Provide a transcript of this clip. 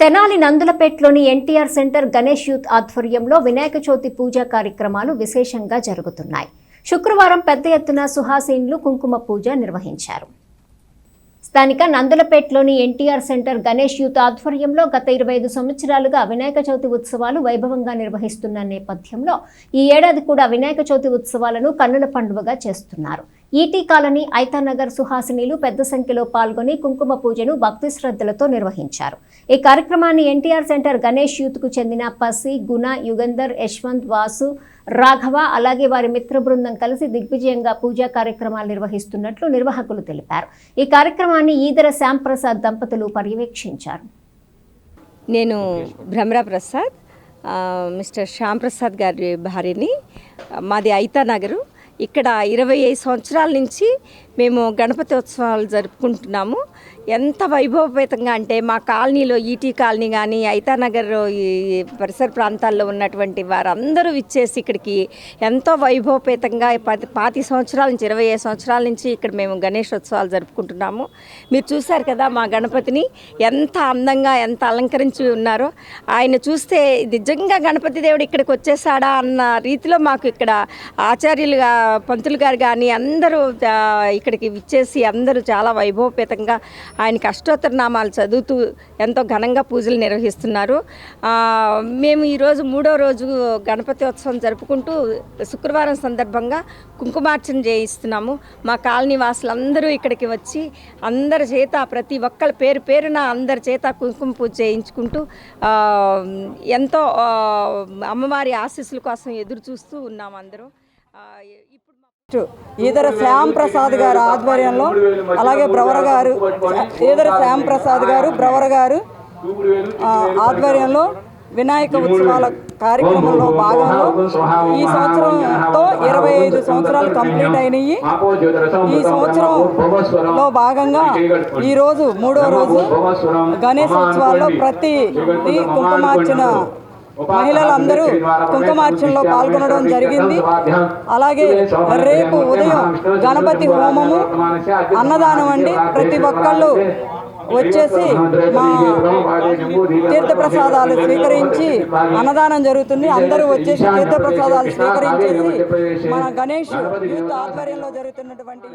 తెనాలి నందులపేటలోని NTR centre Ganesh youth ఆధ్వర్యంలో వినాయక చవితి పూజా కార్యక్రమాలు విశేషంగా జరుగుతున్నాయి. శుక్రవారం పెద్ద ఎత్తున సుహాసీన్లు కుంకుమ పూజ నిర్వహించారు. స్థానిక నందులపేటలోని ఎన్టీఆర్ సెంటర్ గణేష్ యూత్ ఆధ్వర్యంలో గత ఇరవై ఐదు సంవత్సరాలుగా వినాయక చవితి ఉత్సవాలు వైభవంగా నిర్వహిస్తున్న నేపథ్యంలో ఈ ఏడాది కూడా వినాయక చవితి ఉత్సవాలను కన్నుల పండుగగా చేస్తున్నారు. ఈటీ కాలనీ ఐతానగర్ సుహాసినీలు పెద్ద సంఖ్యలో పాల్గొని కుంకుమ పూజను భక్తి శ్రద్ధలతో నిర్వహించారు. ఈ కార్యక్రమాన్ని ఎన్టీఆర్ సెంటర్ గణేష్ యూత్కు చెందిన పసి గుణ యుగంధర్ యశ్వంత్ వాసు రాఘవ అలాగే వారి మిత్ర బృందం కలిసి దిగ్విజయంగా పూజా కార్యక్రమాలు నిర్వహిస్తున్నట్లు నిర్వాహకులు తెలిపారు. ఈ కార్యక్రమాన్ని ఈదర శ్యాంప్రసాద్ దంపతులు పర్యవేక్షించారు. నేను భ్రమరా ప్రసాద్ మిస్టర్ శ్యామ్ ప్రసాద్ గారి భార్యని మాది ఐతానగరు. ఇక్కడ ఇరవై ఐదు సంవత్సరాల నుంచి మేము గణపతి ఉత్సవాలు జరుపుకుంటున్నాము. ఎంత వైభవపేతంగా అంటే మా కాలనీలో ఈటీ కాలనీ కానీ ఐతానగర్ ఈ పరిసర ప్రాంతాల్లో ఉన్నటువంటి వారందరూ ఇచ్చేసి ఇక్కడికి ఎంతో వైభవపేతంగా పది పాతి సంవత్సరాల నుంచి ఇరవై ఐదు సంవత్సరాల నుంచి ఇక్కడ మేము గణేష్ ఉత్సవాలు జరుపుకుంటున్నాము. మీరు చూశారు కదా మా గణపతిని ఎంత అందంగా ఎంత అలంకరించి ఉన్నారో. ఆయన చూస్తే నిజంగా గణపతి దేవుడు ఇక్కడికి వచ్చేసాడా అన్న రీతిలో మాకు ఇక్కడ ఆచార్యులుగా పంతులు గారు కానీ అందరూ ఇక్కడికి విచ్చేసి అందరూ చాలా వైభవపేతంగా ఆయనకి అష్టోత్తర నామాలు చదువుతూ ఎంతో ఘనంగా పూజలు నిర్వహిస్తున్నారు. మేము ఈరోజు మూడో రోజు గణపతి ఉత్సవం జరుపుకుంటూ శుక్రవారం సందర్భంగా కుంకుమార్చన చేయిస్తున్నాము. మా కాలనీ వాసులందరూ ఇక్కడికి వచ్చి అందరి చేత ప్రతి ఒక్కరి పేరు పేరున అందరి చేత కుంకుమ పూజ చేయించుకుంటూ ఎంతో అమ్మవారి ఆశీస్సుల కోసం ఎదురు చూస్తూ ఉన్నాం అందరూ. ఈదర శ్యామ్ ప్రసాద్ గారు ఆధ్వర్యంలో అలాగే బ్రవర గారు ఈదర శ్యామ్ ప్రసాద్ గారు బ్రవర గారు ఆధ్వర్యంలో వినాయక ఉత్సవాల కార్యక్రమంలో భాగంలో ఈ సంవత్సరంతో ఇరవై ఐదు సంవత్సరాలు కంప్లీట్ అయినాయి. ఈ సంవత్సరంలో భాగంగా ఈ రోజు మూడో రోజు గణేశ ఉత్సవాల్లో ప్రతి కుంకుమార్చన మహిళలందరూ కుంకుమార్చనలో పాల్గొనడం జరిగింది. అలాగే రేపు ఉదయం గణపతి హోమము అన్నదానం అండి. ప్రతి ఒక్కళ్ళు వచ్చేసి మా తీర్థప్రసాదాలు స్వీకరించి అన్నదానం జరుగుతుంది. అందరూ వచ్చేసి తీర్థప్రసాదాలు స్వీకరించేసి మన గణేష్ యూత్ ఆధ్వర్యంలో జరుగుతున్నటువంటి